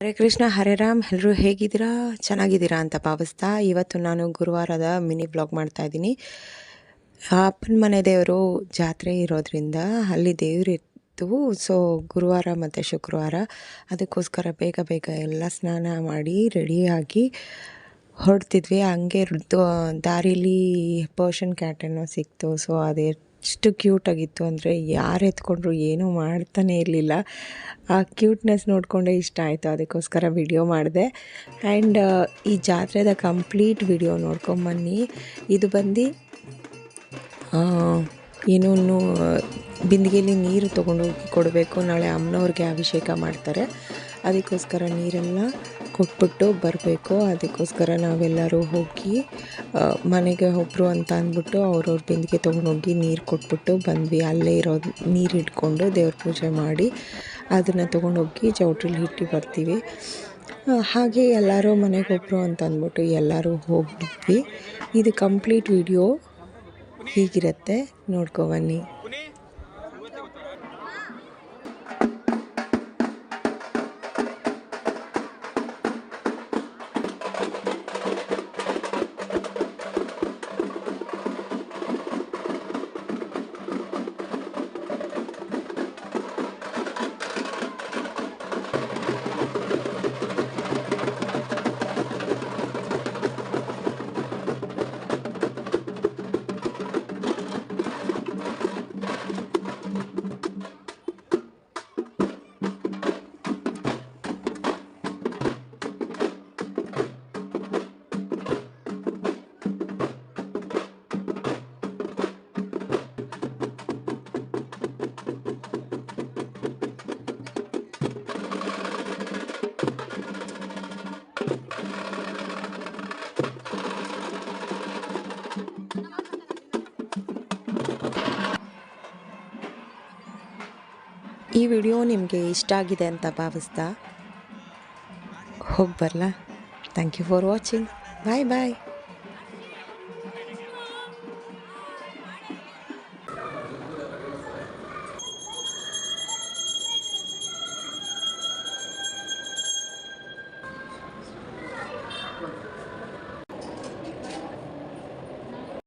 ಹರೇ ಕೃಷ್ಣ, ಹರೇ ರಾಮ್. ಎಲ್ಲರೂ ಹೇಗಿದ್ದೀರಾ? ಚೆನ್ನಾಗಿದ್ದೀರಾ ಅಂತ ಭಾವಿಸ್ತಾ ಇವತ್ತು ನಾನು ಗುರುವಾರದ ಮಿನಿ ಬ್ಲಾಗ್ ಮಾಡ್ತಾ ಇದ್ದೀನಿ. ಅಪ್ಪನ ಮನೆ ದೇವರು ಜಾತ್ರೆ ಇರೋದ್ರಿಂದ ಅಲ್ಲಿ ದೇವರಿತ್ತು ಸೊ ಗುರುವಾರ ಮತ್ತು ಶುಕ್ರವಾರ. ಅದಕ್ಕೋಸ್ಕರ ಬೇಗ ಬೇಗ ಎಲ್ಲ ಸ್ನಾನ ಮಾಡಿ ರೆಡಿಯಾಗಿ ಹೊರಡ್ತಿದ್ವಿ. ಹಂಗೆ ದಾರಿಲಿ ಪರ್ಷನ್ ಕ್ಯಾಟ್ ಸಿಕ್ತು. ಸೊ ಅದೇ ಎಷ್ಟು ಕ್ಯೂಟಾಗಿತ್ತು ಅಂದರೆ ಯಾರು ಎತ್ಕೊಂಡ್ರು ಏನೂ ಮಾಡ್ತಾನೆ ಇರಲಿಲ್ಲ. ಆ ಕ್ಯೂಟ್ನೆಸ್ ನೋಡಿಕೊಂಡೆ ಇಷ್ಟ ಆಯಿತು. ಅದಕ್ಕೋಸ್ಕರ ವಿಡಿಯೋ ಮಾಡಿದೆ. ಆ್ಯಂಡ್ ಈ ಜಾತ್ರೆದ ಕಂಪ್ಲೀಟ್ ವಿಡಿಯೋ ನೋಡ್ಕೊಂಬನ್ನಿ ಇದು ಬಂದು ಏನೂ ಬಿಂದಿಗೆಯಲ್ಲಿ ನೀರು ತೊಗೊಂಡೋಗಿ ಕೊಡಬೇಕು. ನಾಳೆ ಅಮ್ಮನವ್ರಿಗೆ ಅಭಿಷೇಕ ಮಾಡ್ತಾರೆ. ಅದಕ್ಕೋಸ್ಕರ ನೀರೆಲ್ಲ ಕೊಟ್ಬಿಟ್ಟು ಬರಬೇಕು. ಅದಕ್ಕೋಸ್ಕರ ನಾವೆಲ್ಲರೂ ಹೋಗಿ ಮನೆಗೆ ಒಬ್ಬರು ಅಂತ ಅಂದ್ಬಿಟ್ಟು ಅವ್ರವ್ರ ಬಿಂದಿಗೆ ತೊಗೊಂಡೋಗಿ ನೀರು ಕೊಟ್ಬಿಟ್ಟು ಬಂದ್ವಿ. ಅಲ್ಲೇ ಇರೋದು ನೀರು ಇಟ್ಕೊಂಡು ದೇವ್ರ ಪೂಜೆ ಮಾಡಿ ಅದನ್ನು ತೊಗೊಂಡೋಗಿ ಚೌಟ್ರಿಲಿ ಇಟ್ಟು ಬರ್ತೀವಿ. ಹಾಗೆ ಎಲ್ಲರೂ ಮನೆಗೆ ಒಬ್ಬರು ಅಂತ ಅಂದ್ಬಿಟ್ಟು ಎಲ್ಲರೂ ಹೋಗಿದ್ವಿ ಇದು ಕಂಪ್ಲೀಟ್ ವಿಡಿಯೋ. ಹೀಗಿರುತ್ತೆ. ನೋಡ್ಕೊಬನ್ನಿ ಈ ವಿಡಿಯೋ ನಿಮಗೆ ಇಷ್ಟ ಆಗಿದೆ ಅಂತ ಭಾವಿಸ್ತಾ ಹೋಗಿ ಬರಲಾ thank you for watching bye bye